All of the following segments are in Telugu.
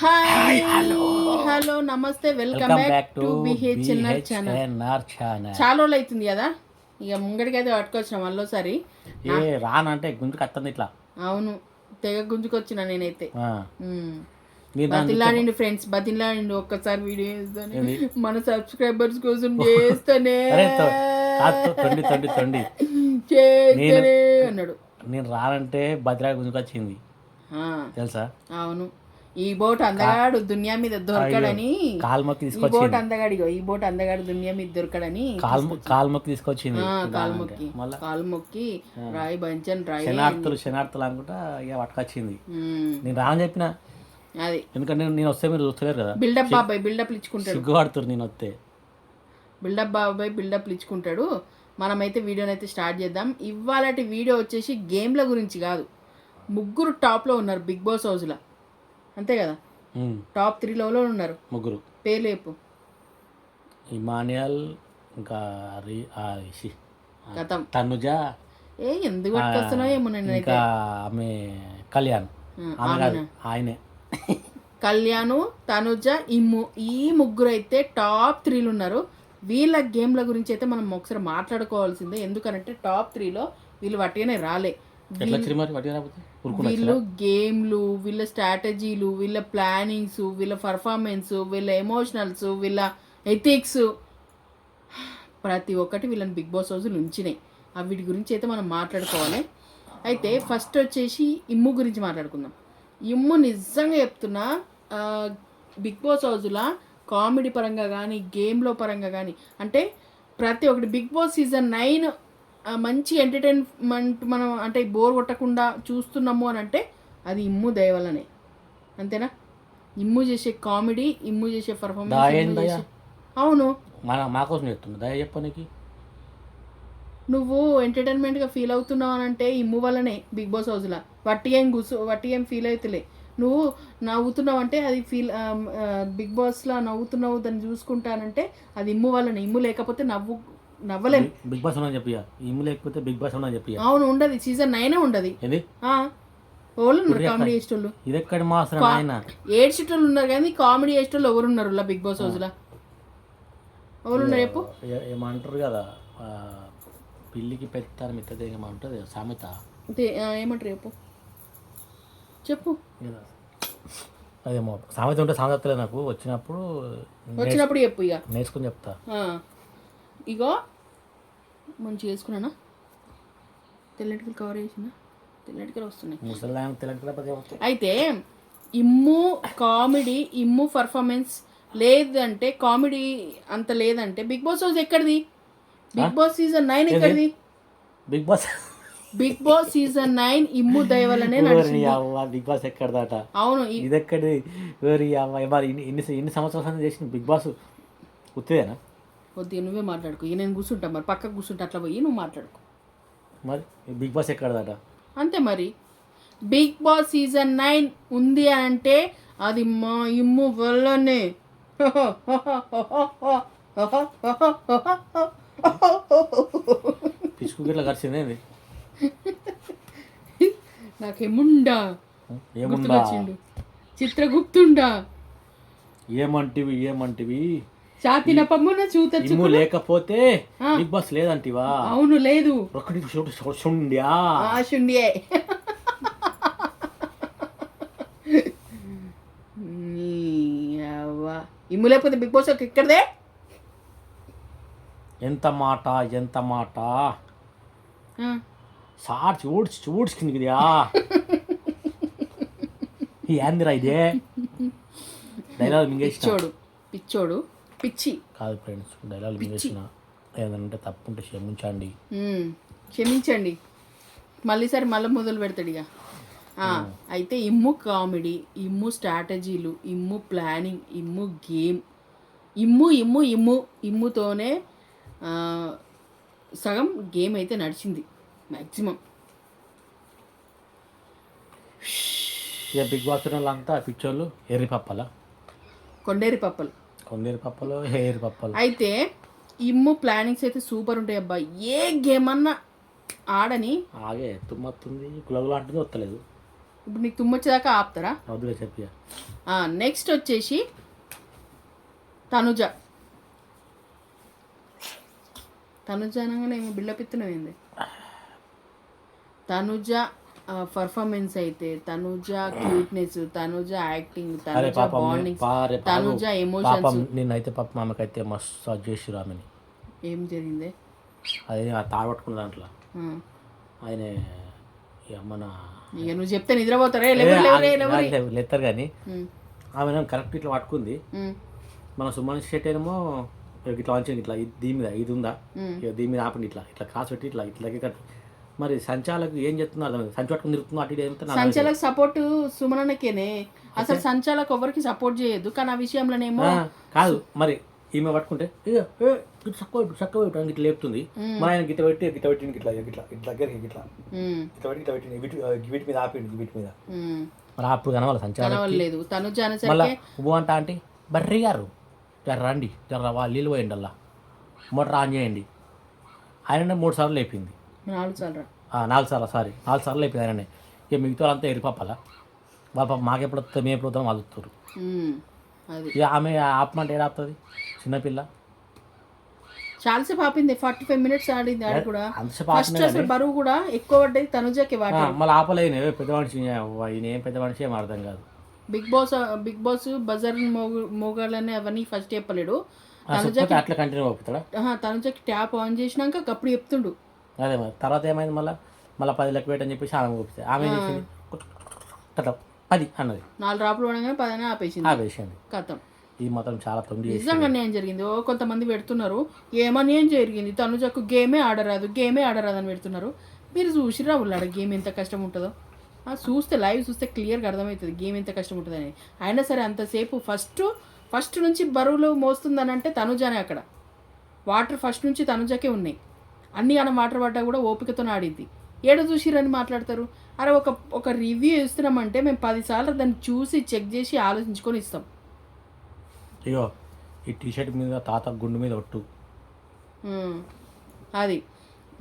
Hi hello namaste welcome back to BHNR channel చాలా రోజులు అవుతుంది కదా? ఇక ముంగడికైతే పట్టుకొచ్చిన మళ్ళీసారి ఏ రానంటే గుంజుకు వస్తుంది ఇట్లా. అవును తెగ గుంజుకొచ్చిన నేనైతే. బతిలాడండి ఫ్రెండ్స్ బతిలాడండి ఒక్కసారి వీడియో చేస్తాను? మన సబ్స్క్రైబర్స్ కోసం చేస్తానే. తొండి తొండి తొండి. అన్నాడు. నేను రానంటే బతిరా గుంజుకు వచ్చింది ఆ, తెలుసా? అవును. ఈ బోట్ అందగాడు దునియా మీద దొరకడని. కాలు మొక్కి ఈ తీసుకొచ్చింది. బోట్ అందగాడిగో ఈ బోట్ అందగాడు దునియా మీద దొరకడని కాలు మొ- కాలు మొక్కి తీసుకొచ్చింది. ఆ, కాలు రానంటే. మొక్కి. మళ్ళా కాలు మొక్కి రాయి బంచన్ రాయి శనార్థులు శనార్థులు అనుకుంటా ఇక పట్టుకొచ్చింది. నేను రాని చెప్పిన? అది. ఎందుకంటే నేను వస్తే మీరు చూస్తలేరు కదా. బిల్డప్ బాబాయ్ బిల్డప్ ఇచ్చుకుంటాడు. సిగ్గుపడుతురు నేను వస్తే. బిల్డప్ బాబాయ్ బిల్డప్ ఇచ్చుకుంటాడు. మనమైతే వీడియోని అయితే స్టార్ట్ చేద్దాం. ఇవాళటి వీడియో వచ్చేసి గేమ్ల గురించి కాదు. ముగ్గురు టాప్లో ఉన్నారు బిగ్ బాస్ హౌస్లో. అంతే కదా? టాప్ త్రీలో ఉన్నారు. ముగ్గురు. పేర్లు చెప్పు. ఇమానియల్ ఇంకా. గతం. తనుజ ఏ ఎందుకు పట్టుకొస్తున్నావు ఏమో ఇంకా ఆమె కళ్యాణ్. ఆయనే. కళ్యాణు తనుజ ఇమ్ము ఈ ముగ్గురు అయితే టాప్ త్రీలు ఉన్నారు. వీళ్ళ గేమ్ల గురించి అయితే మనం ఒకసారి మాట్లాడుకోవాల్సిందే. ఎందుకనంటే టాప్ త్రీలో వీళ్ళు వట్టిగానే రాలే. వీళ్ళు గేమ్లు వీళ్ళ స్ట్రాటజీలు వీళ్ళ ప్లానింగ్స్ వీళ్ళ పర్ఫార్మెన్స్ వీళ్ళ ఎమోషనల్స్ వీళ్ళ ఎథిక్స్. ప్రతి ఒక్కటి వీళ్ళని బిగ్ బాస్ హౌస్లు ఉంచినాయి. వీటి గురించి అయితే మనం మాట్లాడుకోవాలి. అయితే ఫస్ట్ వచ్చేసి ఇమ్ము గురించి మాట్లాడుకుందాం. ఇమ్ము నిజంగా చెప్తున్నా బిగ్ బాస్ హౌస్లో కామెడీ పరంగా కానీ గేమ్లో పరంగా కానీ అంటే ప్రతి ఒక్కటి బిగ్ బాస్ సీజన్ నైన్ మంచి ఎంటర్టైన్మెంట్ మనం అంటే బోర్ కొట్టకుండా చూస్తున్నాము అని అంటే అది ఇమ్ము దయ వల్లనే అంతేనా? ఇమ్ము చేసే కామెడీ ఇమ్ము చేసే పర్ఫార్మెన్స్? అవును. మన మా కోసం చెప్తున్నా. దయ చెప్పనికి నువ్వు ఎంటర్టైన్మెంట్గా ఫీల్ అవుతున్నావు అని అంటే ఇమ్ము వల్లనే బిగ్ బాస్ హౌస్లో. వట్టి ఏం కూర్చో వట్టి ఏం ఫీల్ అవుతులే నువ్వు నవ్వుతున్నావు అంటే అది ఫీల్ బిగ్ బాస్లో నవ్వుతున్నావు దాన్ని చూసుకుంటానంటే అది ఇమ్ము వల్లనే. ఇమ్ము లేకపోతే నవ్వు నవ్వలేం. బిగ్ బాస్ ఉన్నా చెప్పియా ఇమ్ము లేకపోతే బిగ్ బాస్ ఉన్నా చెప్పియా అవును ఉండదు. సీజన్ నైనే ఉండదు. ఏంది? వాళ్ళు కామెడీ చేసేటోళ్ళు. ఇది ఎక్కడ మాత్రం ఆయన ఏడ్చేటోళ్ళు ఉన్నారు కానీ కామెడీ చేసేటోళ్ళు ఎవరు ఉన్నారు బిగ్ బాస్ హౌస్లో? ఎవరు ఉన్నారు చెప్పు ఏమంటారు కదా పిల్లికి పెడతారు మిత్తది ఏమంటుంది సామెత. ఏమంటారు చెప్పు. చెప్పు. అదేమో సామెత ఉంటే సామెత నాకు. వచ్చినప్పుడు వచ్చినప్పుడు చెప్పు ఇక. నేర్చుకుని చెప్తా. ఇగో మంచిగా వేసుకున్నానా తెల్లటికలు కవర్ చేసిన తెల్లటికలు వస్తున్నాయి. అయితే ఇమ్ము కామెడీ ఇమ్ము పర్ఫార్మెన్స్ లేదంటే కామెడీ అంత లేదంటే బిగ్ బాస్ హౌస్ ఎక్కడిది? బిగ్ బాస్ సీజన్ నైన్ ఎక్కడిది? Big boss big boss season nine Immu దయ వల్లనే నడిచింది. అవ్వ బిగ్ బాస్ ఎక్కడదాట? అవును ఇది ఎక్కడి ఇన్ని సంవత్సరాల చేసిన బిగ్ బాస్ ఉత్తిదేనా కొద్దిగా నువ్వే మాట్లాడుకో. ఇక నేను కూర్చుంటా మరి. పక్కకు కూర్చుంటా అట్లా పోయి నువ్వు మాట్లాడుకో. మరి? బిగ్ బాస్ ఎక్కడదాట? అంతే మరి. బిగ్ బాస్ సీజన్ నైన్ ఉంది అంటే అది మా ఇమ్ము వల్లనే. పిచ్చుకు గిట్ల కరిచింది నాకేముండా? ఏముండా? గుర్తుకొచ్చిండు. చిత్రగుప్తుండా? ఏమంటివి ఏమంటివి? చాతిన పమ్మున చూతచ్చు ఇమ్ము లేకపోతే బిగ్ బాస్ లేదంటివా? అవును లేదు. ఒకటి చూడుండ్యా ఆశుండియే ఇమ్ము లేకపోతే బిగ్ బాస్ ఎక్కడదే? ఎంత మాట ఎంత మాట? సార్ చూడ్చి చూడ్చుకుందిగా ఏందిరా ఇదే. డైలాగ్ మింగేసిన. పిచ్చోడు పిచ్చోడు. పిచ్చి. కాదు ఫ్రెండ్స్ డైలాగ్ మింగేసిన ఏదంటే తప్పు ఉంటే క్షమించండి. క్షమించండి. మళ్ళీసారి మళ్ళీ మొదలు పెడతాడు ఇక. అయితే ఇమ్ము కామెడీ ఇమ్ము స్ట్రాటజీలు ఇమ్ము ప్లానింగ్ ఇమ్ము గేమ్. ఇమ్ము ఇమ్ము ఇమ్ము ఇమ్ముతోనే సగం గేమ్ అయితే నడిచింది. మ్యాక్సిమం ఇక బిగ్ బాస్ వాళ్ళంతా పిచ్చోళ్ళు ఎర్రి పప్పల? కొండేరి పప్పలు. కొందేరి పప్పలు ఏరి పప్పలు. అయితే ఇమ్ము ప్లానింగ్స్ అయితే సూపర్ ఉంటాయి అబ్బా. ఏ గేమ్ అన్నా ఆడని ఆగే తుమ్మత్తుంది గులగులు అంటుంది వస్తలేదు ఇప్పుడు నీకు తుమ్మొచ్చేదాకా ఆపుతారా? వద్దులే చెప్పి నెక్స్ట్ వచ్చేసి తనుజ. తనుజ అనగానే ఏమో బిల్డప్ ఇస్తున్నావు ఏంది? తనుజ పర్ఫార్మెన్స్ అయితే తనుజ క్యూట్నెస్ తనుజ యాక్టింగ్ తనుజ పారే తనుజ ఎమోషన్స్ నిన్నైతే పాప మామకైతే మస్తు చేసి రామని ఏం జరిగింది? అది తాగొట్టుకున్న దాంట్లో. ఆయన మన ఇక నువ్వు చెప్తే నిద్రపోతారే? లెత్తరు కానీ ఆమె కరెక్ట్ ఇట్లా పట్టుకుంది. మన సుమన్ శెట్టి ఏమో ఇట్లా వంచింది ఇట్లా ఇది దీని మీద ఇది ఉందా? దీని మీద ఆపండి ఇట్లా ఇట్లా క్రాస్ పెట్టి ఇట్లా ఇట్లా కట్టి మరి సంచాలకు ఏం చెప్తున్నారు? అర్థం కాదు. సంచి పట్టుకుని తిరుగుతున్నా అటు సంచాలక్ సపోర్ట్ సుమనకేనే అసలు సంచాలక్ ఎవరికి సపోర్ట్ చేయొద్దు కానీ ఆ విషయంలోనేమో కాదు మరి ఈమె పట్టుకుంటే ఇటు అని ఇట్లా లేపుతుంది. మరి ఆయన గిట్ట పెట్టి గిట్ట పెట్టి ఇట్లా ఇట్లా ఇట్లా దగ్గరికి ఇట్లా ఉమ్, ఇట్లా పెట్టి ఇట్లా పెట్టి వీటి మీద ఆపింది వీటి మీద. మరి అప్పుడు కనవాలి సంచాలకి? కనవలేదు తనుజ మళ్ళా ఉబ్బు అంట అంటే బర్రి గారు రండి జర వాళ్ళు నీళ్ళు పోయండి అలా మోటార్ ఆన్ చేయండి. ఆయన మూడు సార్లు లేపింది. నాలుగు సార్లు నాలుగు సార్లు సారీ నాలుగు సార్లు ఆయననే. ఇక మిగతా వాళ్ళంతా ఎరిపప్పాలా వాళ్ళ పాప మాకెప్పుడు వస్తుంది మేము ఎప్పుడు వస్తాం వాళ్ళు వస్తారు ఇక ఆమె ఆపమంటే ఏడా ఆపుతుంది? చిన్నపిల్ల చాలాసేపు ఆపింది ఫార్టీ ఫైవ్ మినిట్స్ ఆడింది ఆడి కూడా. ఫస్ట్ అసలు బరువు కూడా ఎక్కువ పడ్డది తనుజకి వాటర్ మళ్ళీ ఆపలేదు పెద్ద మనిషి ఈయన ఏం పెద్ద మనిషి ఏం అర్థం కాదు. Big boss big boss buzzer మోగు మోగాలని అవన్నీ ఫస్ట్ చెప్పలేడు. చెప్పకపోతే అట్లా కంటిన్యూ అవుతాడా? తనుజకి ట్యాప్ ఆన్ చేసినాక అప్పుడు చెప్తుండు. అదే మరి. తర్వాత ఏమైంది మళ్ళీ? మళ్ళీ పది లెక్క పెట్టని చెప్పేసి ఆమె పంపిస్తే ఆమె ఏం చేసింది కథ. పది అన్నది. నాలుగు రాపులు పడగానే పదనే ఆపేసింది. ఆపేసింది. కథం. ఇది మాత్రం చాలా తొండి చేసి నిజంగా అన్యాయం జరిగింది. ఓ కొంతమంది పెడుతున్నారు. ఏమని ఏం జరిగింది? తనుజకు గేమే ఆడరాదు గేమే ఆడరాదు అని పెడుతున్నారు. మీరు చూసిరా ఉల్లాడ గేమ్ ఎంత కష్టం ఉంటుందో? చూస్తే లైవ్ చూస్తే క్లియర్గా అర్థమవుతుంది గేమ్ ఎంత కష్టం ఉంటుందని. అయినా సరే అంతసేపు ఫస్ట్ ఫస్ట్ నుంచి బరువులు మోస్తుందని అంటే తనుజానే అక్కడ. వాటర్ ఫస్ట్ నుంచి తనుజకే ఉన్నాయి. అన్ని అన్న వాటర్ పడ్డా కూడా ఓపికతో ఆడింది. ఏడ చూసిరని మాట్లాడతారు? అరే ఒక ఒక రివ్యూ ఇస్తున్నామంటే మేము పదిసార్లు దాన్ని చూసి చెక్ చేసి ఆలోచించుకొని ఇస్తాం. అయ్యో ఈ టీ షర్ట్ మీద తాత గుండు మీద ఒట్టు. అది.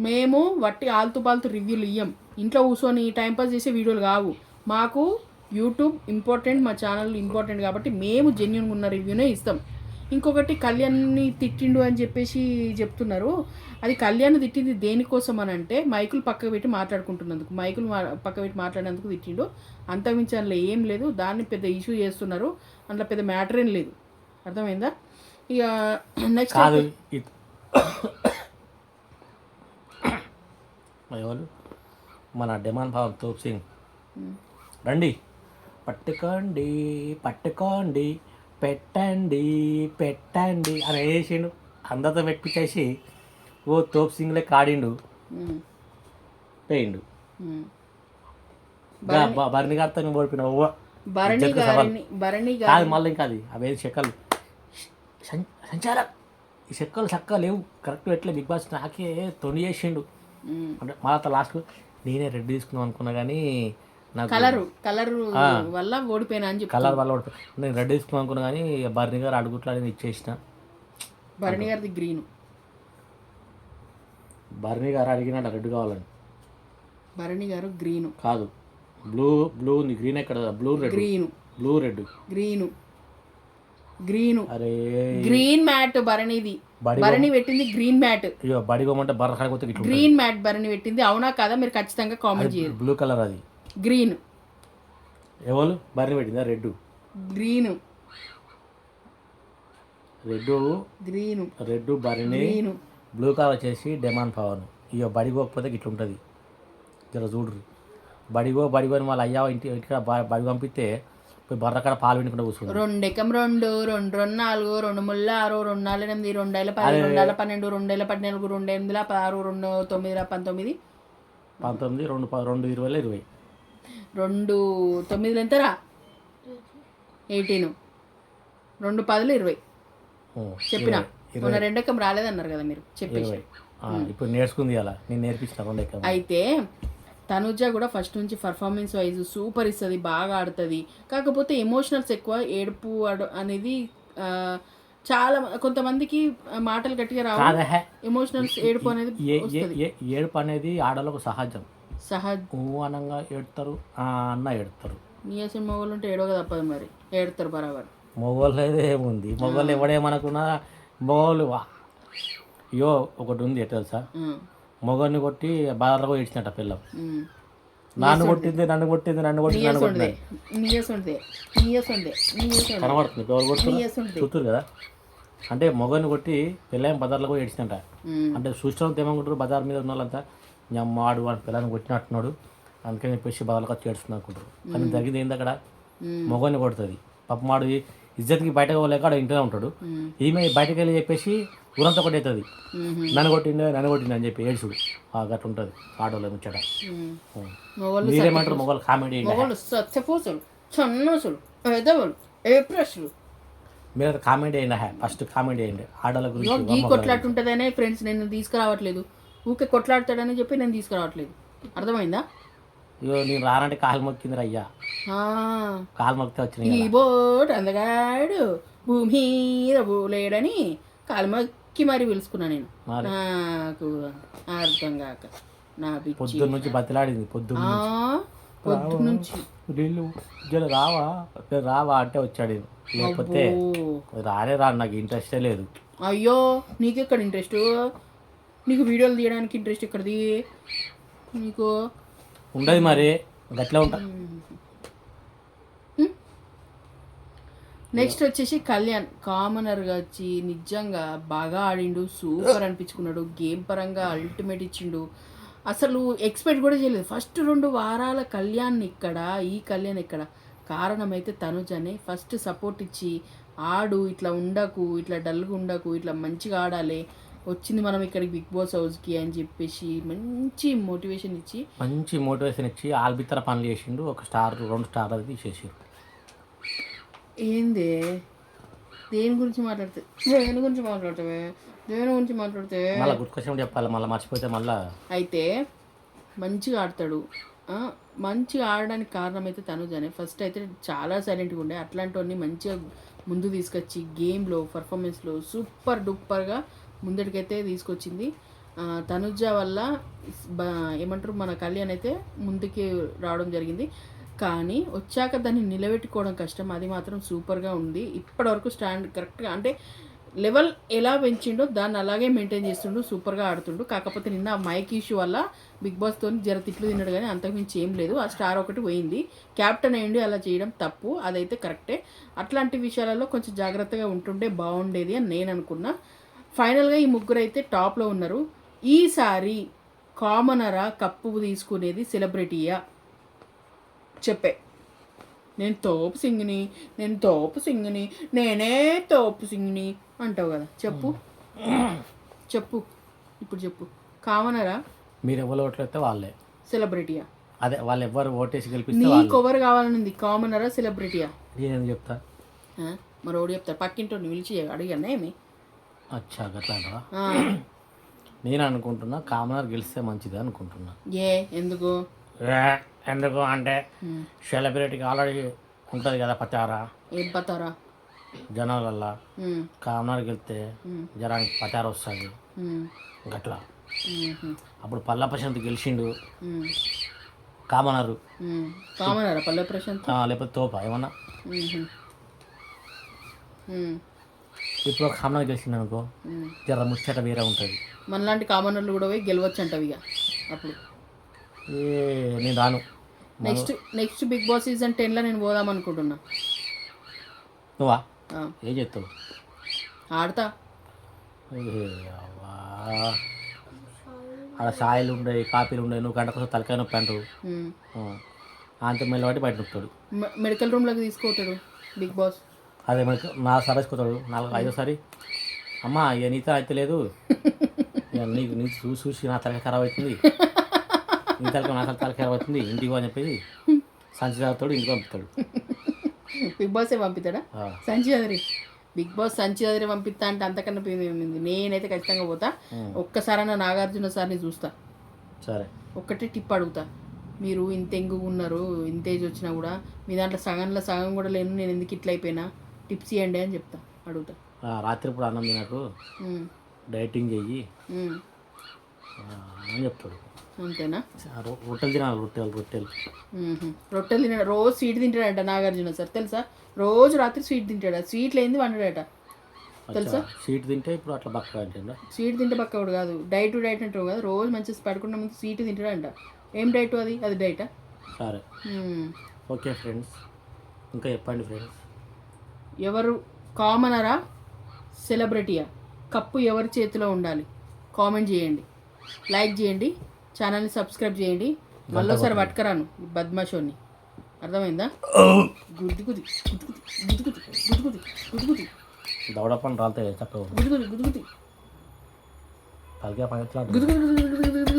మేము వట్టి ఆల్తు పాల్తు రివ్యూలు ఇయ్యం. ఇంట్లో కూర్చొని టైంపాస్ చేసే వీడియోలు కావు. మాకు యూట్యూబ్ ఇంపార్టెంట్ మా ఛానల్ ఇంపార్టెంట్ కాబట్టి మేము జెన్యున్గా ఉన్న రివ్యూనే ఇస్తాం. ఇంకొకటి కళ్యాణ్ని తిట్టిండు అని చెప్పేసి చెప్తున్నారు. అది కళ్యాణ్ తిట్టింది దేనికోసం అని అంటే మైకులు పక్కకు పెట్టి మాట్లాడుకుంటున్నందుకు. మైకులు పక్క పెట్టి మాట్లాడేందుకు తిట్టిండు. అంతకుమించి అందులో ఏం లేదు. దాన్ని పెద్ద ఇష్యూ చేస్తున్నారు. అందులో పెద్ద మ్యాటర్ ఏం లేదు. అర్థమైందా? ఇక నెక్స్ట్ మన డిమాండ్ పవన్ తోప్ సింగ్. రండి. పట్టుకోండి పట్టుకోండి. పెట్టండి పెట్టండి. అని వేసిండు అందరితో పెట్టించేసి ఓ తోప్ సింగ్లే కాడిండు. పోయిండు. బర్ని గారితో నువ్వు ఓడిపోయినావు ఓ భరణి భరణి కాదు మళ్ళీ ఇంకా అది. అవే చెక్కలు? సంచారం. ఈ చెక్కలు చక్కగా లేవు. కరెక్ట్ ఎట్లా బిగ్ బాస్ నాకే తొండి చేసిండు. అంటే మళ్ళీ లాస్ట్ నేనే రెడ్ తీసుకుందాం అనుకున్నా కానీ కలరు కలరు వల్ల ఓడిపోయినా అని చెప్పి. కలర్ వల్ల ఓడిపోయి నేను రెడ్ తీసుకుందాం అనుకున్నా కానీ బర్ని గారు అడుగుట్లా నేను ఇచ్చేసిన. భరణి గారిది గ్రీన్. బర్ని గారు అడిగినట్టు రెడ్ కావాలని. భరణి గారు గ్రీన్. కాదు. బ్లూ బ్లూ ఉంది. గ్రీన్ ఎక్కడ? Blue red. Green. Blue red. Green. Green. అరే. గ్రీన్ మ్యాట్ భరణిది. భరణి పెట్టింది గ్రీన్ మ్యాట్. ఇక బడిగోమంటే బర్ర. గ్రీన్ మ్యాట్ భరణి పెట్టింది. అవునా కదా? మీరు ఖచ్చితంగా కామెంట్ చేయాలి బ్లూ కలర్ అది. గ్రీన్. ఎవరు? బర్ని పెట్టిందా? Red green. Red green. Red Bharani green. Blue colour వచ్చేసి డెమాన్ పవన్. ఇక బడిగోకపోతే ఇట్లా ఉంటుంది జర చూడ్రి బడిగో బడిగో అని వాళ్ళ అయ్యా ఇంటి బ- బడి పంపిస్తే పోయి బర్ర కాడ పాలు పిండుకుంటూ కూర్చుంది రెండు ఎకం రెండు రెండు రెండు నాలుగు రెండు ముళ్ళ ఆరు రెండు నాలుగు ఎనిమిది రెండేళ్ళ పది రెండేళ్ళ పన్నెండు రెండేళ్ళ పద్నాలుగు రెండు ఎనిమిదిల పదహారు రెండు తొమ్మిదిల పంతొమ్మిది. పంతొమ్మిది రెండు రెండు ఇరవైలో ఇరవై. రెండు తొమ్మిదిలు ఎంతరా? ఎయిటీన్. రెండు పదులు ఇరవై. చెప్పిన? మొన్న రెండెక్కం రాలేదన్నారు కదా మీరు చెప్పేసి ఇప్పుడు నేర్చుకుంది అలా నేను నేర్పించిన అయితే తనుజ కూడా ఫస్ట్ నుంచి పర్ఫార్మెన్స్ వైజ్ సూపర్ ఇస్తుంది బాగా ఆడుతుంది. కాకపోతే ఎమోషనల్స్ ఎక్కువ ఏడుపు అనేది చాలా కొంతమందికి మాటలు గట్టిగా రావు. ఎమోషనల్స్ ఏడుపు అనేది ఏడుపు అనేది ఆడలకు సహజం. సహజ్ ఊ అనంగా ఏడతారు ఆ అన్న ఏడతారు. నీయసిన మొగలు ఉంటే ఏడవగా తప్పదు మరి. ఏడతారు బరాబర్. మొగోళ్ళు అయితే ఏముంది? మొగోళ్ళు ఎవడేమనుకున్నా మొగోళ్ళు వా. అయ్యో ఒకటి ఉంది ఎట్లా తెలుసా? మొగోని కొట్టి బాధలో ఏడ్చినట్ట పిల్లం. నన్ను కొట్టింది నన్ను కొట్టింది నన్ను కొట్టింది నన్ను కొట్టింది. కనబడుతుంది ఎవరు చూస్తారు కదా? అంటే మొగని కొట్టి పిల్లం బజార్లో ఏడ్చినట్ట. ఉమ్, అంటే చూసినంత ఏమనుకుంటారు? బజార్ మీద ఉన్న వాళ్ళంతా అమ్మాడు వాడి పిల్లని కొట్టినట్టున్నాడు. అందుకని చెప్పేసి బజార్లో వచ్చి ఏడుస్తుంది అనుకుంటారు. కానీ జరిగింది ఏంది అక్కడ? మొగని కొడుతుంది. పాపమాడు ఇజ్జత్కి బయటకు పోలేక ఆడ ఇంట్లోనే ఉంటాడు. ఈమె బయటకు వెళ్ళి చెప్పేసి ఊరంతా ఉమ్, నన్ను కొట్టిండే నన్ను కొట్టింది అని చెప్పి ఏడుచుడు. ఆ గట్ట ఉంటుంది ఆడోళ్ళ ముచ్చట. మీరేమంటారు? మొగలు కామెడీ మొగలు సత్యపూసలు చన్నసులు ఎదవలు ఏప్రస్లు. మీరు కామెడీ అయినా ఫస్ట్ కామెడీ అయ్యండి ఆడోళ్ళ ఇగో గురించి ఫ్రెండ్స్ నేను తీసుకురావట్లేదు. ఊకే కొట్లాడతాడని చెప్పి నేను తీసుకురావట్లేదు. అర్థమైందా? ఇగో నేను రానంటే కాలు మొక్కింది అయ్యా. కాలు మొక్కితే వచ్చినాయి ఈ బోట్ అందగాడు భూమి లేడని కాలుమక్కి మరి పిలుచుకున్నా నేను. నాకు అర్థం కాక నా పొద్దున్న నుంచి బతిలాడింది పొద్దున్న ఆ, పొద్దు నుంచి. నీళ్ళు రావా? రావా అంటే వచ్చాడు. లేకపోతే రానే రాను నాకు ఇంట్రెస్టే లేదు. అయ్యో నీకెక్కడ ఇంట్రెస్ట్ నీకు వీడియోలు తీయడానికి ఇంట్రెస్ట్ ఎక్కడిది? నీకు? ఉండదు మరి. గట్లా ఉంటా. నెక్స్ట్ వచ్చేసి కళ్యాణ్. కామనర్గా వచ్చి నిజంగా బాగా ఆడిండు. సూపర్ అనిపించుకున్నాడు. గేమ్ పరంగా అల్టిమేట్ ఇచ్చిండు. అసలు ఎక్స్పెక్ట్ కూడా చేయలేదు. ఫస్ట్ రెండు వారాల కళ్యాణ్ ఇక్కడ ఈ కళ్యాణ్ ఇక్కడ కారణం అయితే తనుజనే. ఫస్ట్ సపోర్ట్ ఇచ్చి ఆడు ఇట్లా ఉండకు ఇట్లా డల్గా ఉండకు ఇట్లా మంచిగా ఆడాలి. వచ్చింది మనం ఇక్కడికి బిగ్ బాస్ హౌస్కి అని చెప్పేసి మంచి మోటివేషన్ ఇచ్చి మంచి మోటివేషన్ ఇచ్చి ఆల్బిత్తర పనులు చేసిండు. ఒక స్టార్ రెండు స్టార్ అది తీసేసారు ఏంది? దేని గురించి మాట్లాడితే? దేని గురించి మాట్లాడతావే? దేని గురించి మాట్లాడితే మళ్ళీ గుర్తుకొచ్చిన చెప్పాలి. మళ్ళీ మర్చిపోతే మళ్ళీ అయితే మంచిగా ఆడతాడు. మంచిగా ఆడడానికి కారణం అయితే తనుజనే. ఫస్ట్ అయితే చాలా సైలెంట్గా ఉండే. అట్లాంటివన్నీ మంచిగా ముందు తీసుకొచ్చి గేమ్లో పర్ఫార్మెన్స్లో సూపర్ డూపర్గా ముందడికైతే తీసుకొచ్చింది. తనుజ వల్ల ఏమంటారు మన కళ్యాణ్ అయితే ముందుకి రావడం జరిగింది. కానీ వచ్చాక దాన్ని నిలబెట్టుకోవడం కష్టం. అది మాత్రం సూపర్గా ఉంది. ఇప్పటివరకు స్టాండ్ కరెక్ట్గా అంటే లెవెల్ ఎలా పెంచిండో దాన్ని అలాగే మెయింటైన్ చేస్తుండు సూపర్గా ఆడుతుండు. కాకపోతే నిన్న ఆ మైక్ ఇష్యూ వల్ల బిగ్ బాస్తో జర తిట్లు తిన్నాడు కానీ అంతకుమించి ఏం లేదు. ఆ స్టార్ ఒకటి పోయింది. క్యాప్టెన్ అయ్యండి అలా చేయడం తప్పు. అదైతే కరెక్టే. అట్లాంటి విషయాలలో కొంచెం జాగ్రత్తగా ఉంటుండే బాగుండేది అని నేను అనుకున్నా. ఫైనల్గా ఈ ముగ్గురు అయితే టాప్లో ఉన్నారు. ఈసారి కామనరా కప్పు తీసుకునేది సెలబ్రిటీయా? చెప్పే. నేను తోపు సింగిని నేను తోపు సింగిని నేనే తోపు సింగిని అంటావు కదా. చెప్పు. చెప్పు. ఇప్పుడు చెప్పు. కామనరా? మీరు ఎవరు ఓట్లయితే వాళ్ళే. సెలబ్రిటీయా? అదే వాళ్ళు ఎవరు ఓటేసి గెలిపిస్తే నీ వాళ్ళే. కవర్ కావాలనుంది. కామనరా సెలబ్రిటీయా? నేను చెప్తా? ఆ? మరి ఓడి చెప్తారు పక్కింటో పిలిచి అడిగాను ఏమి? అచ్చా గట్లా నేను అనుకుంటున్నా కామనర్ గెలిస్తే మంచిది అనుకుంటున్నా. ఏ ఎందుకు? ఎందుకు అంటే సెలబ్రిటీకి ఆల్రెడీ ఉంటుంది కదా పచారా ఏం పతారా జనాలల్లా. కామనర్ గెలిస్తే జనానికి పచార వస్తుంది. గట్లా. అప్పుడు పల్ల ప్రశాంత్ గెలిచిండు. కామనరు. కామనరా పల్లె ప్రశాంత్? లేకపోతే తోప ఏమన్నా? ఇప్పుడు కామనర్ గెలిచిండు అనుకో ఉమ్. జర ముచ్చట వేరే ఉంటుంది. మనలాంటి కామనర్లు కూడా పోయి గెలవచ్చు అంటవి ఇక అప్పుడు. ఏ నేను రాను. Next next Bigg Boss season టెన్లో నేను పోదాం అనుకుంటున్నా. నువ్వా? ఏం చెప్తావు ఆడతా. ఆడ సాయిలు ఉండయి కాపీలు ఉండయి నువ్వు గంట కోసం తలకాయ నొప్పి ఉమ్. అంత మెల్ల బట్టి బయట నొప్పుతాడు మెడికల్ రూమ్లోకి తీసుకుపోతాడు బిగ్ బాస్. అదే మనకి నా సరేసుకుతాడు నాలుగు ఐదోసారి అమ్మా ఇక నీతో అయితే లేదు. నీకు నీకు చూసి చూసి నా తలకాయ ఖరాబ్ అవుతుంది. నీ తలకాయ నా తలకాయ ఖరాబ్ అవుతుంది. ఇంటికి అని చెప్పేసి సంచి తాగుతాడు ఇంటికి పంపుతాడు. బిగ్ బాసే పంపిస్తాడా? సంచి అదిరి బిగ్ బాస్ సంచి అదిరి పంపిస్తా అంటే అంతకన్నా నేనైతే ఖచ్చితంగా పోతా. ఒక్కసారైనా నాగార్జున సార్ని చూస్తా. సరే. ఒక్కటే టిప్ అడుగుతా. మీరు ఇంత ఎంగుగా ఉన్నారు ఇంత ఏజ్ వచ్చినా కూడా మీ దాంట్లో సగంలో సగం కూడా లేను నేను ఎందుకు ఇట్లా అయిపోయినా? టిప్స్ ఇవ్వండి అని చెప్తా అడుగుతా. రాత్రిపూట అన్నం తినకు డైటింగ్ చెయ్యి. అని చెప్తాడు. అంతేనా? రొట్టెలు తినాలి రొట్టెలు రొట్టెలు. రొట్టెలు తిన రోజు స్వీట్ తింటాడంట నాగార్జున సార్ తెలుసా? రోజు రాత్రి స్వీట్ తింటాడు స్వీట్ లేనిది వండడట. తెలుసా? స్వీట్ తింటే ఇప్పుడు అట్లా బక్క స్వీట్ తింటే పక్క ఒకటి కాదు డైట్ డైట్ అంటావు కదా రోజు మంచిగా పడుకున్న ముందు స్వీట్ తింటాడంట. ఏం డైట్ అది? అది డైటా? సరే. Okay friends. ఇంకా చెప్పండి ఫ్రెండ్స్. ఎవరు కామనరా? సెలబ్రిటీయా? కప్పు ఎవరి చేతిలో ఉండాలి? కామెంట్ చేయండి. లైక్ చేయండి. ఛానల్ని సబ్స్క్రైబ్ చేయండి. మళ్ళీసారి పట్టుకరాను ఈ బద్మాషోని. అర్థమైందా? గుద్దుకుది గుద్దుకుది గుద్దుకుది గుద్దుకుది గుద్దుకుది దవడ పని రాలితే గుద్దుకుది గుద్దుకుది గుద్దుకుది